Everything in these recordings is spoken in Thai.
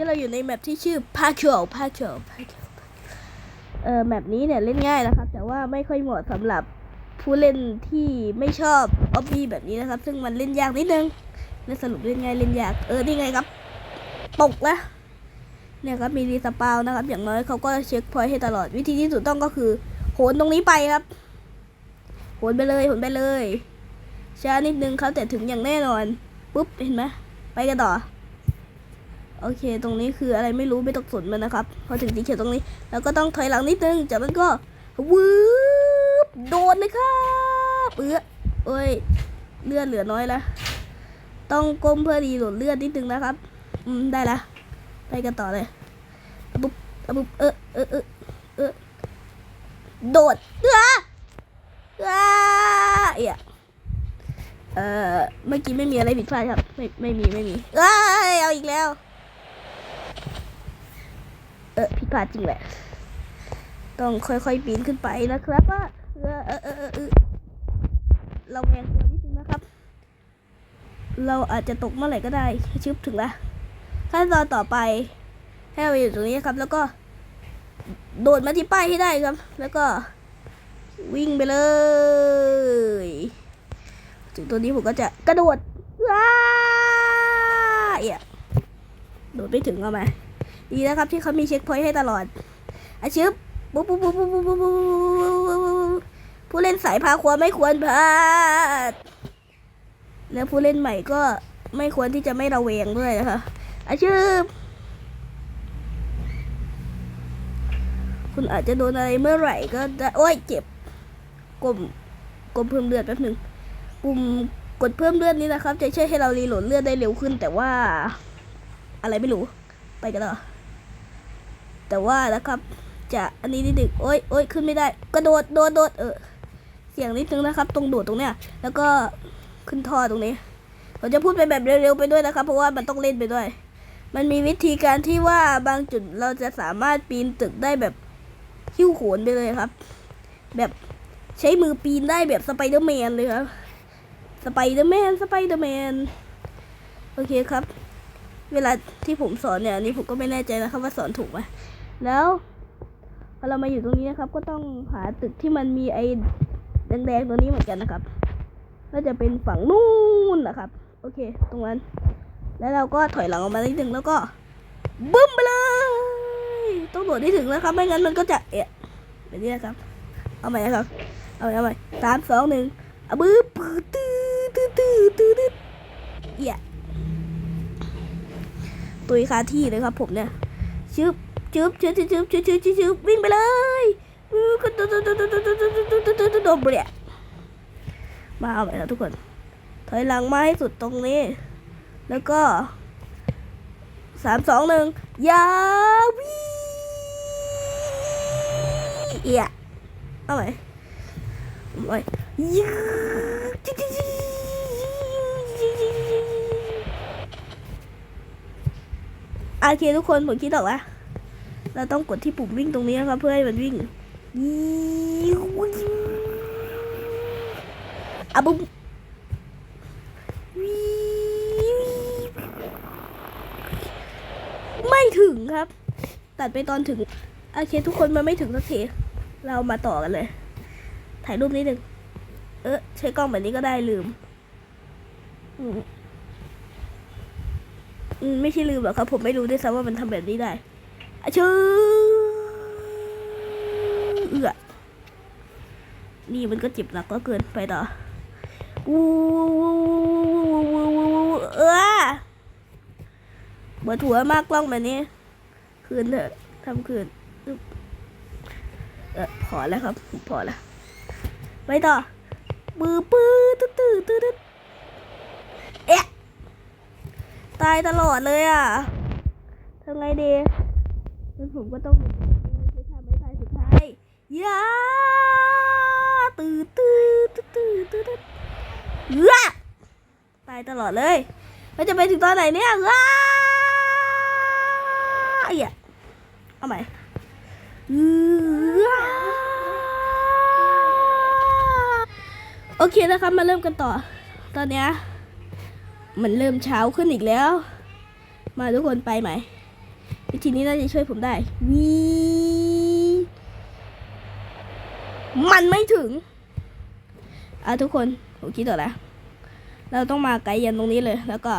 นี่เราอยู่ในแมปที่ชื่อ p a c o p a c o p a c o เอ่อแมปนี้เนี่ยเล่นง่ายนะครับ แต่ว่าไม่ค่อยเหมาะสำหรับผู้เล่นที่ไม่ชอบออบบี้แบบนี้นะครับ ซึ่งมันเล่นยากนิดนึงและสรุปเล่นง่ายเล่นยาก เออนี่ไงครับตกแล้วเนี่ยครับมีรีสปาวน์นะครับ อย่างน้อยเขาก็เช็คพอยต์ให้ตลอดวิธีที่ถูกต้องก็คือโหนตรงนี้ไปครับโหนไปเลยโหนไปเลยช้านิดนึงครับแต่ถึงอย่างแน่นอนปุ๊บเห็นไหมไปกันต่อ โอเค ตรงนี้คืออะไรไม่รู้ไม่ต้องสนมันนะครับ พอถึงสีเขียวตรงนี้ แล้วก็ต้องถอยหลังนิดนึงจากนั้นก็วืบโดนเลยครับเอื้อเอ้ยเลือดเหลือน้อยแล้วต้องก้มเพื่อดีหลดเลือดนิดนึงนะครับ อืมได้ละไปกันต่อเลยปุ๊บปุ๊บเออเออเออเออโดดเอื้อเอื้อเอี่ยเอ่อเมื่อกี้ไม่มีอะไรผิดพลาดครับ ไม่ไม่มีไม่มีเอ้ยเอาอีกแล้ว ออผิดพลาดจริงแหละ ต้องค่อยๆปีนขึ้นไปนะครับว่าเออเออเออเออเราแวงตัวนิดนึงนะครับ เราอาจจะตกเมื่อไหร่ก็ได้ชึบถึงละขั้นตอนต่อไป ให้เราอยู่ตรงนี้ครับ แล้วก็ โดดมาที่ป้ายให้ได้ครับ แล้วก็ วิ่งไปเลยถึงตัวนี้ผมก็จะกระโดดว้าเอี่ยโดดไปถึงเอาไหม ดีนะครับที่เขามีเช็คพอยต์ให้ตลอดอาชึบปุ๊บปุ๊บปุ๊บปุ๊บปุ๊บปุ๊บผู้เล่นสายพาควรไม่ควรพลาด แล้วผู้เล่นใหม่ก็ไม่ควรที่จะไม่ระแวงด้วยนะคะอาชึบคุณอาจจะโดนอะไรเมื่อไหร่ก็ได้โอ้ยเจ็บกลมกลมเพิ่มเลือดแป๊บหนึ่งปุ่มกดเพิ่มเลือดนี้นะครับ จะช่วยให้เรารีโหลดเลือดได้เร็วขึ้น แต่ว่า อะไรไม่รู้ ไปกันต่อ แต่ว่านะครับ จะอันนี้นิดหนึ่งโอ้ยโอ้ยขึ้นไม่ได้ กระโดดโดดโดดเออเสียงนิดนึงนะครับ ตรงโดดตรงเนี้ย แล้วก็ขึ้นท่อตรงนี้ผมจะพูดไปแบบเร็วๆไปด้วยนะครับ เพราะว่ามันต้องเล่นไปด้วย มันมีวิธีการที่ว่าบางจุดเราจะสามารถปีนตึกได้แบบหิ้วโขนไปเลยครับ แบบใช้มือปีนได้แบบสไปเดอร์แมนเลยครับสไปเดอร์แมนสไปเดอร์แมนโอเคครับ เวลาที่ผมสอนเนี่ยอันนี้ผมก็ไม่แน่ใจนะครับว่าสอนถูกไหม แล้วพอเรามาอยู่ตรงนี้นะครับ ก็ต้องหาตึกที่มันมีไอ้แดงๆตัวนี้เหมือนกันนะครับน่าจะเป็นฝั่งนู้นนะครับ โอเค ตรงนั้น แล้วเราก็ถอยหลังออกมานิดนึงแล้วก็บึ้มไปเลยต้องโดดให้ถึงนะครับ ไม่งั้นมันก็จะเอะแบบนี้นะครับ เอาใหม่นะครับ เอาใหม่เอาใหม่สามสองหนึ่งอะบึ้มตื้อตื้อตื้อตื้อตื้อเอียตุยคาที่เลยครับ ผมเนี่ยชึบ จุ๊บจุ๊บจุ๊บจุ๊บจุ๊บจุ๊บจุ๊บวิ่งไปเลยก็โดุดโดดโดดโดดโดดโดดุดดเบียมาเอาไปแล้วทุกคน ถอยหลังมาให้สุดตรงนี้ แล้วก็สามสองหนึ่งยาวีเอียเอาไหมอาไหมยาโอเคทุกคนผมคิดออกแล้ว เราต้องกดที่ปุ่มวิ่งตรงนี้นะครับเพื่อให้มันวิ่งยี่หูอะบุ้มไม่ถึงครับ ตัดไปตอนถึง โอเค ทุกคนมันไม่ถึงสักที เรามาต่อกันเลย ถ่ายรูปนิดนึง เออใช้กล้องแบบนี้ก็ได้ลืม อืมอืมไม่ใช่ลืมหรอกครับ ผมไม่รู้ด้วยซ้ำว่ามันทำแบบนี้ได้อะ ชื่อเอือนี่มันก็เจ็บหนักก็เกินไปต่ออู้เออเบิดหัวมากกล้องแบบนี้ คืนเถอะทำคืนเออพอแล้วครับ พอแล้ว ไปต่อมือปื้อตื้อตื้อตื้อตื้อเอ๊ะ ตายตลอดเลยอะทำไงดี งั้นผมก็ต้องสุดท้าไม่ตายสุดท้ายยาตื่นตื่นตื่นตื่นตื่นตื่นยาตายตลอดเลยเราจะไปถึงตอนไหนเนี่ยว้าเอ้ยเอาใหม่ว้าโอเคนะครับมาเริ่มกันต่อ ตอนเนี้ยมันเริ่มเช้าขึ้นอีกแล้ว มาทุกคนไปไหม วิธีนี้น่าจะช่วยผมได้วีมันไม่ถึง อะทุกคนผมคิดต่อแล้วเราต้องมาไกลยันตรงนี้เลย แล้วก็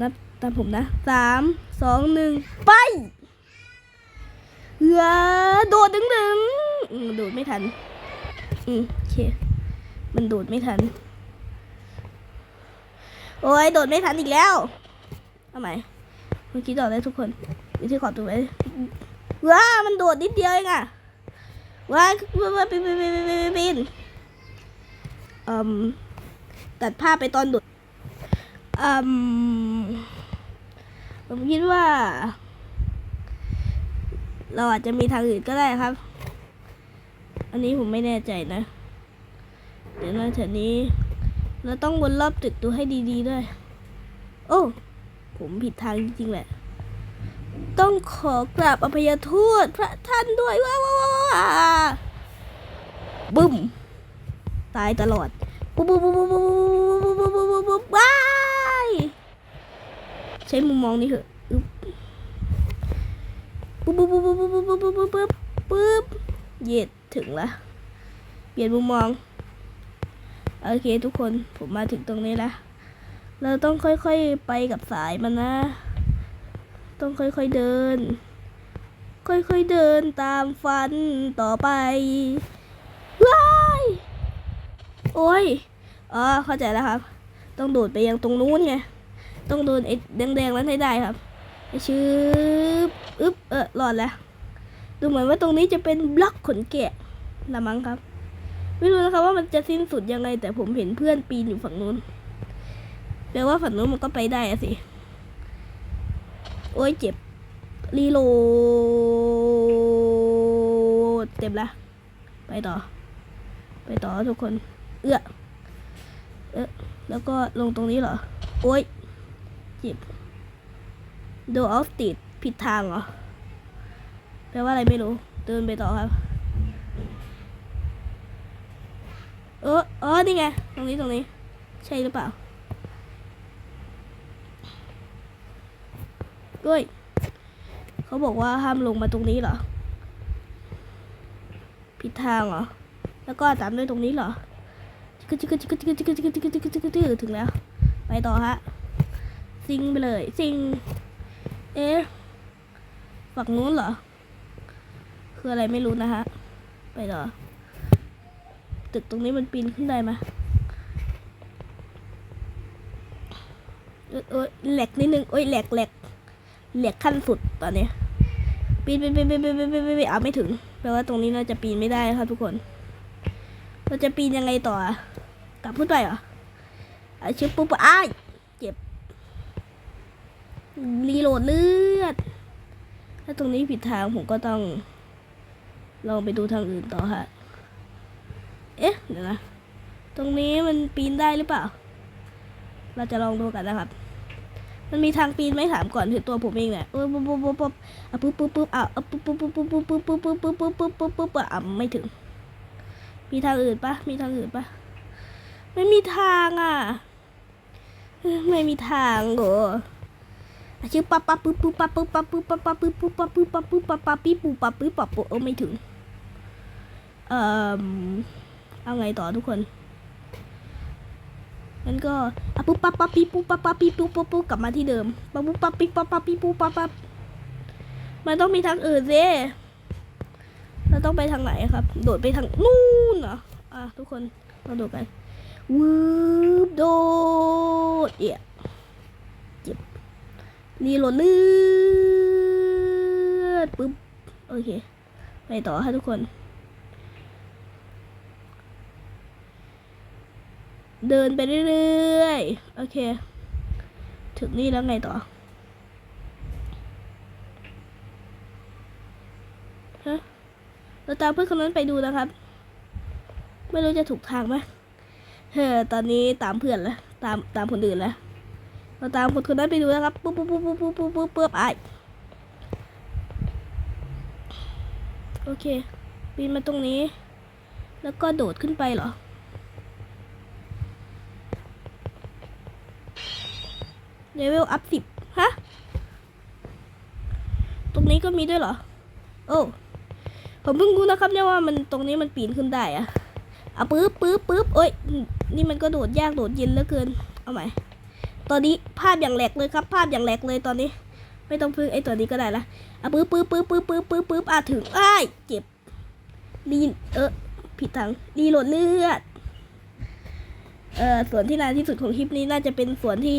นับตามผมนะสามสองหนึ่งไปเออโดดดึงดึงโดดไม่ทัน อืมโอเค มันโดดไม่ทัน โอ้ยโดดไม่ทันอีกแล้วทำไม เมื่อกี้โดดได้ทุกคนวิธีขอตัวไว้ว้ามันโดดนิดเดียวเองอะว้าว้าว้าปีนปีนปีนปีนปีนปีนอืมตัดภาพไปตอนโดดอืมผมคิดว่า เราอาจจะมีทางอื่นก็ได้ครับ อันนี้ผมไม่แน่ใจนะ เดี๋ยวนะแถวนี้ เราต้องวนรอบตึกดูให้ดีๆด้วย โอ้ ผมผิดทางจริงๆแหละ ต้องขอกราบอภัยโทษพระท่านด้วยว้าวว้าวบึ้ม ตายตลอดปุ๊บปุ๊บปุ๊บปุ๊บปุ๊บปุ๊บปุ๊บปุ๊บปุ๊บปุ๊บว้ายใช้มุมมองนี้เถอะอึ๊บปุ๊บปุ๊บปุ๊บปุ๊บปุ๊บปุ๊บปุ๊บปุ๊บปุ๊บเย็ดถึงละเปลี่ยนมุมมอง โอเคทุกคนผมมาถึงตรงนี้แล้ว เราต้องค่อยๆไปกับสายมันนะ ต้องค่อยๆเดิน ค่อยๆเดินตามฟันต่อไปว้ายโอ้ยอ๋อเข้าใจแล้วครับ ต้องโดดไปยังตรงนู้นไง ต้องโดนไอ้แดงๆนั้นให้ได้ครับไอ้ชืบอึ๊บเออรอดแล้ว ดูเหมือนว่าตรงนี้จะเป็นบล็อกขนแกะละมั้งครับ ไม่รู้นะครับว่ามันจะสิ้นสุดยังไงแต่ผมเห็นเพื่อนปีนอยู่ฝั่งนู้น แปลว่าฝั่งนู้นมันก็ไปได้อะสิ โอ้ยเจ็บ รีโหลดเต็มละ ไปต่อ ไปต่อทุกคน เอื้อ เอ๊ะแล้วก็ลงตรงนี้เหรอ โอ้ยเจ็บโดออฟติดผิดทางเหรอ แปลว่าอะไรไม่รู้ เดินไปต่อครับ เออเออนี่ไง ตรงนี้ตรงนี้ ใช่หรือเปล่า ก้ย เขาบอกว่าห้ามลงมาตรงนี้เหรอ ผิดทางเหรอ แล้วก็ตามด้วยตรงนี้เหรอจิกจิกจิกจิกจิกจิกจิกจิกจิกจิกจิกถึงแล้ว ไปต่อฮะ ซิงไปเลยซิง เอ๊ะ ฝั่งนู้นเหรอ คืออะไรไม่รู้นะฮะ ไปต่อ ตึกตรงนี้มันปีนขึ้นได้ไหมเอยเอยแหลกนิดนึงโอ้ยแหลกแหลก แหลกขั้นสุดตอนนี้ปีนปีนปีนปีนปีนปีนปีนปีนปีนเอาไม่ถึงแปลว่าตรงนี้เราจะปีนไม่ได้ครับทุกคน เราจะปีนยังไงต่อกลับขึ้นไปเหรออะชิปุ๊บปุ๊บอ้ายเจ็บรีโหลดเลือด ถ้าตรงนี้ผิดทางผมก็ต้องลองไปดูทางอื่นต่อฮะเอ๊ะเดี๋ยวนะ ตรงนี้มันปีนได้หรือเปล่า เราจะลองดูกันนะครับ มันมีทางปีนไหมถามก่อนถือตัวผมเองเนี่ยเออปุ๊บปุ๊บปุ๊บปุ๊บอะปุ๊บปุ๊บปุ๊บอะอะปุ๊บปุ๊บปุ๊บปุ๊บปุ๊บปุ๊บปุ๊บปุ๊บปุ๊บปุ๊บปุ๊บปุ๊บปุ๊บอะไม่ถึง มีทางอื่นปะมีทางอื่นปะไม่มีทางอะ ไม่มีทางโอ้ชื่อปั๊บปั๊บปุ๊บปุ๊บปั๊บปุ๊บปั๊บปุ๊บปั๊บปั๊บปุ๊บปุ๊บปั๊บปุ๊บปั๊บปุ๊บปั๊บปั๊บปิ๊บปุ๊บปั๊บปุ๊บปั๊บปุ๊บเออไม่ถึง เอ่อเอาไงต่อทุกคน งั้นก็อะปุ๊บปั๊บปั๊บปีปุ๊บปั๊บปั๊บปีปุ๊บปุ๊บปุ๊บกลับมาที่เดิมปั๊บปุ๊บปั๊บปีปั๊บปั๊บปีปุ๊บปั๊บปั๊บมันต้องมีทางอื่นสิเราต้องไปทางไหนครับ โดดไปทางนู่นเหรออะทุกคนมาโดดกันวืบโดดเอี่ยเจ็บรีโหลดเลือดปุ๊บโอเค ไปต่อค่ะทุกคน เดินไปเรื่อยๆ โอเค ถึงนี่แล้วไงต่อฮะเราตามเพื่อนคนนั้นไปดูนะครับ ไม่รู้จะถูกทางไหมเฮ้อตอนนี้ตามเพื่อนแล้ว ตามตามคนอื่นแล้ว เราตามคนคนนั้นไปดูนะครับ ปุ๊บปุ๊บปุ๊บปุ๊บปุ๊บปุ๊บปุ๊บปุ๊บไอโอเคปีนมาตรงนี้ แล้วก็โดดขึ้นไปเหรอ เลเวลอัพสิบฮะ ตรงนี้ก็มีด้วยเหรอ โอ้ผมเพิ่งรู้นะครับเนี่ยว่ามันตรงนี้มันปีนขึ้นได้อะอะปึ๊บปึ๊บปึ๊บโอ้ยนี่มันก็โดดยากโดดเย็นเหลือเกิน เอาใหม่ ตอนนี้ภาพอย่างแหลกเลยครับ ภาพอย่างแหลกเลยตอนนี้ ไม่ต้องพึ่งไอ้ตัวนี้ก็ได้ละอะปึ๊บปึ๊บปึ๊บปึ๊บปึ๊บปึ๊บปึ๊บอะถึงอ้ายเจ็บรีเออผิดทางรีโหลดเลือด เอ่อส่วนที่นานที่สุดของคลิปนี้น่าจะเป็นส่วนที่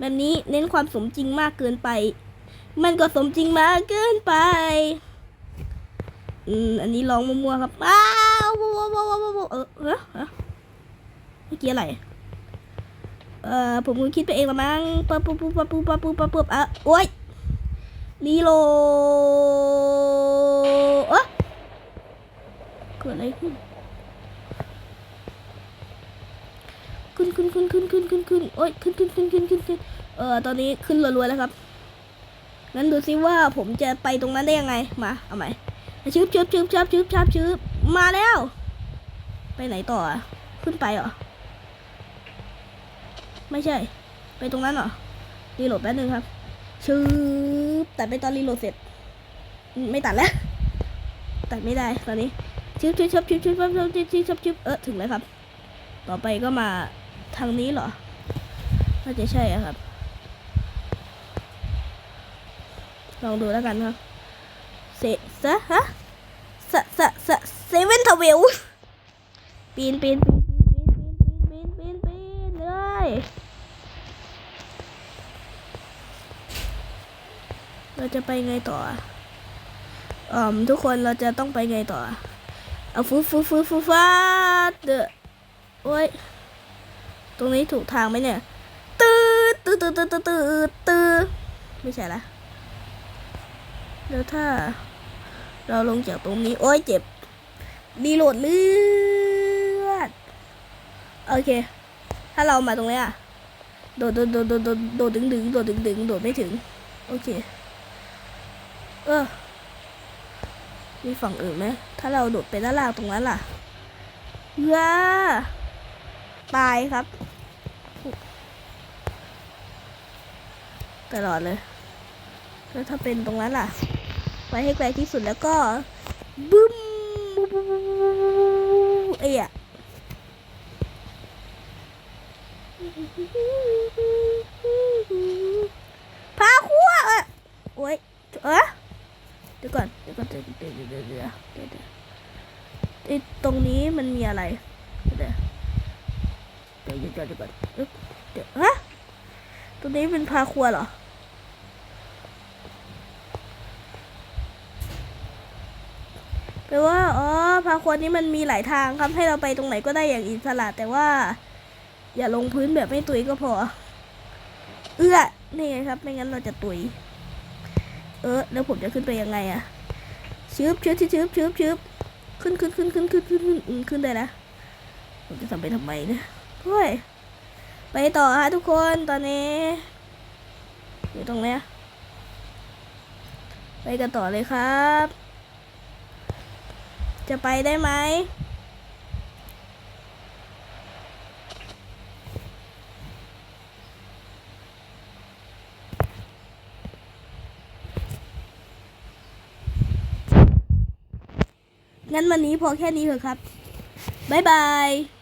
แบบนี้เน้นความสมจริงมากเกินไป มันก็สมจริงมากเกินไป อืม อันนี้ลองมั่วๆครับ อ้าวว้าวว้าวว้าววเออเออเออเมื่อกี้อะไร เอ่อ ผมก็คิดไปเองละมั้งปั๊บปุ๊บปุ๊บปั๊บปุ๊บปั๊บปุ๊บปั๊บปุ๊บอะโอ๊ยรีโลเอ๊ะเกิดอะไรขึ้น ขึ้นขึ้นขึ้นขึ้นขึ้นขึ้นโอ๊ยขึ้นขึ้นขึ้นขึ้นขึ้นขึ้นเออตอนนี้ขึ้นรัวๆแล้วครับงั้นดูซิว่าผมจะไปตรงนั้นได้ยังไงมาเอาใหม่ชึบชึบชึบชึบชึบชึบชึบมาแล้ว ไปไหนต่ออะขึ้นไปเหรอไม่ใช่ ไปตรงนั้นเหรอรีโหลดแป๊บนึงครับชึบแตัดไปตอนรีโหลดเสร็จ ไม่ตัดแล้วตัดไม่ได้ตอนนี้ชึบชึบชึบชึบชึบชึบชึบชึบชึบเออถึงแล้วครับ ต่อไปก็มา ทางนี้เหรอ น่าจะใช่ครับ ลองดูแล้วกันครับ เซซะฮะสะสะสะเซเว่นทเวลปีนปีนปีนปีนปีนปีนปีนปีนเลยเราจะไปไงต่ออะอืมทุกคนเราจะต้องไปไงต่อเอาฟูฟูฟูฟูฟาดเดอโอ้ย ตรงนี้ถูกทางไหมเนี่ยตืดตืดตืดตืดตืดตืดตืดไม่ใช่ละแล้วถ้า เราลงจากตรงนี้ โอ้ยเจ็บรีโหลดเลือด โอเค ถ้าเรามาตรงนี้ยโดดโดดโดดโดดโดดโดดดึงดึงโดดดึงดึงโดดไม่ถึง โอเค เออ มีฝั่งอื่นไหมถ้าเราโดดไปด้านล่างตรงนั้นล่ะว้าตายครับ ตลอดเลย แล้วถ้าเป็นตรงนั้นล่ะ ไปให้ไกลที่สุดแล้วก็บึ้มเอ้ยอะพาคั่วเอ้ยโอ้ยเอะเดี๋ยวก่อนเดี๋ยวก่อนเดี๋ยวเดี๋ยวเดี๋ยวเดี๋ยวเดี๋ยวไอ้ตรงนี้มันมีอะไรเดี๋ยวเดี๋ยวเดี๋ยวเดี๋ยวเดี๋ยวเดี๋ยวฮะ ตรงนี้เป็นพาครัวเหรอ แปลว่า อ๋อ พาครัวนี้มันมีหลายทางครับให้เราไปตรงไหนก็ได้อย่างอิสระ แต่ว่า อย่าลงพื้นแบบไม่ตุยก็พอ เอื้อ นี่ไงครับ ไม่งั้นเราจะตุย เออ แล้วผมจะขึ้นไปยังไงอะชืบชืบชืบชืบชืบชืบขึ้นขึ้นขึ้นขึ้นขึ้นขึ้นขึ้นขึ้นได้นะผมจะทำไปทำไมเนะเฮ้ย ไปต่อฮะทุกคนตอนนี้ อยู่ตรงเนี้ยไปกันต่อเลยครับ จะไปได้ไหมงั้นวันนี้พอแค่นี้เถอะครับ บ๊ายบาย